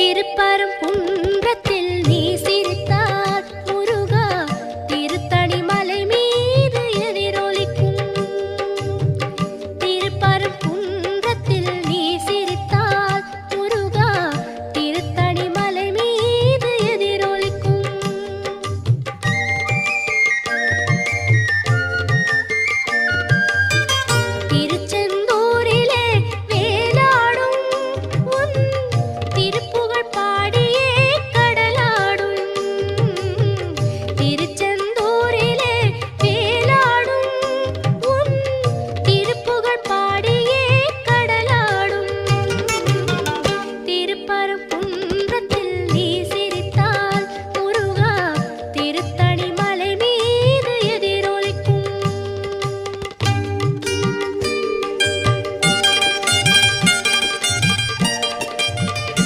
திருப்பரம் குன்றத்தில் தன்